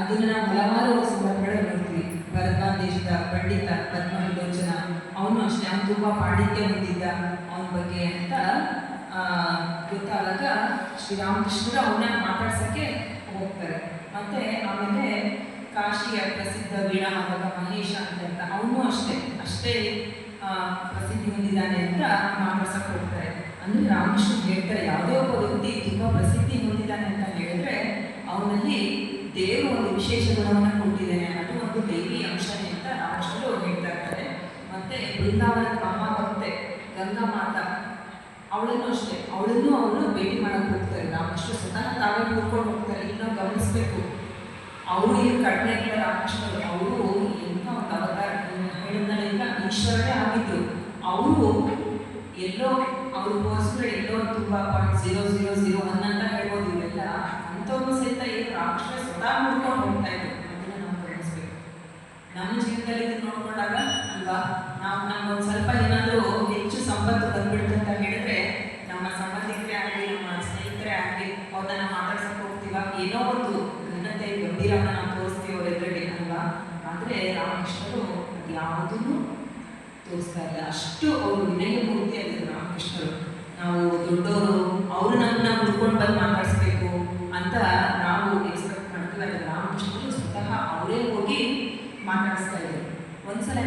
ಅದನ್ನ ನಾವು ಹಲವಾರು ಸಂದರ್ಭಗಳಲ್ಲಿ ನೋಡ್ತೀವಿ. ಭಾರತ ದೇಶದ ಪಂಡಿತ ಪದ್ಮ ವಿಲೋಚನ ಅವನು ಅಷ್ಟೇ, ಅವನು ತುಂಬ ಪಾಂಡಿತ್ಯ ಹೊಂದಿದ್ದ ಅವನ ಬಗ್ಗೆ ಅಂತ ಗೊತ್ತಾದಾಗ ಶ್ರೀರಾಮಕೃಷ್ಣರು ಅವನ್ನ ಮಾತಾಡ್ಸೋಕ್ಕೆ ಹೋಗ್ತಾರೆ. ಮತ್ತೆ ಆಮೇಲೆ ಕಾಶಿಯ ಪ್ರಸಿದ್ಧ ವೀಣಾಮಕ ಮಹೇಶ ಅಂತ ಅವನು ಅಷ್ಟೇ ಅಷ್ಟೇ ಪ್ರಸಿದ್ಧಿ ಹೊಂದಿದ್ದಾನೆ ಅಂತ ಮಾತಾಡ್ಸಕ್ಕೆ ಹೋಗ್ತಾರೆ. ಅಂದ್ರೆ ರಾಮಕೃಷ್ಣ ಹೇಳ್ತಾರೆ, ಯಾವುದೇ ಒಬ್ಬ ವ್ಯಕ್ತಿ ತುಂಬಾ ಪ್ರಸಿದ್ಧಿ ಹೊಂದಿದ್ದಾನೆ ಅಂತ ಹೇಳಿದ್ರೆ, ಅವನಲ್ಲಿ ದೇವರು ಒಂದು ವಿಶೇಷ ಗುಣವನ್ನು ಕೊಟ್ಟಿದ್ದಾನೆ ಅದು ಒಂದು ದೈವಿ ಅಂಶನೇ ಅಂತ ರಾಮಕೃಷ್ಣರು ಹೇಳ್ತಾ ಇರ್ತಾರೆ ಮತ್ತೆ ತಮ್ಮ ಮಹಾಭಕ್ತೆ ಗಂಗಾ ಮಾತಾ, ಅವಳನ್ನು ಅಷ್ಟೇ, ಅವಳನ್ನು ಅವನು ಭೇಟಿ ಮಾಡಕ್ಕೆ ಹೋಗ್ತಾರೆ ರಾಮಕೃಷ್ಣ ಸ್ವತಃ ತಾವೇ ಕೂತ್ಕೊಂಡು ಹೋಗ್ತಾರೆ ಈಗ ನಾವು ಗಮನಿಸ್ಬೇಕು. ಅವರು ಏನು ಕಡಿಮೆ ಇಲ್ಲ ರಾಮಕೃಷ್ಣ ಅವರು ಎಂಥ ಒಂದು ಅವತಾರ. ಹೇಳಿದ್ನಲ್ಲ ಈಶ್ವರನೇ ಆಗಿದ್ದು ಅವರು ಎಲ್ಲೋ, ಅವ್ರ ಕೋರ್ಸ್ಗಳು ಎಲ್ಲೋ ತುಂಬ point zero zero zero one ಸ್ವತಃ ನೋಡ್ಕೊಂಡು ಹೋಗ್ತಾ ಇದ್ದೀವಿ ಅದನ್ನ ನಾವು ಗಮನಿಸ್ಬೇಕು. ನಮ್ಮ ಜೀವನದಲ್ಲಿ ಇದನ್ನ ನೋಡ್ಕೊಂಡಾಗ, ಅಲ್ವಾ? ನಾವು ನಮ್ಗೊಂದು ಸ್ವಲ್ಪ ಏನಾದರೂ ಹೆಚ್ಚು ಸಂಪತ್ತು ಬಂದ್ಬಿಡ್ತು ಅಂತ ಹೇಳಿದ್ರೆ, ನಮ್ಮ ಸಂಬಂಧಿಕರೇ ಆಗಲಿ, ನಮ್ಮ ಸ್ನೇಹಿತರೇ ಆಗಲಿ, ಅವ್ರನ್ನ ಮಾತಾಡ್ಸಕ್ಕೆ ಹೋಗ್ತೀವ? ಏನೋ ಒಂದು ಘನತೆ, ಗಂಭೀರವನ್ನ ನಾವು ತೋರಿಸ್ತೀವಿ ಅವ್ರ ಎದುರಿಗೆ ಅಲ್ವಾ? ಆದರೆ ರಾಮಕೃಷ್ಣರು ಅದು ಯಾವುದನ್ನು ತೋರಿಸ್ತಾ ಇಲ್ಲ. ಅಷ್ಟು ಅವರು ವಿನಯ ಮಾತಾಡಿಸ್ತಾ ಇದ್ರು ಒಂದ್ಸಲ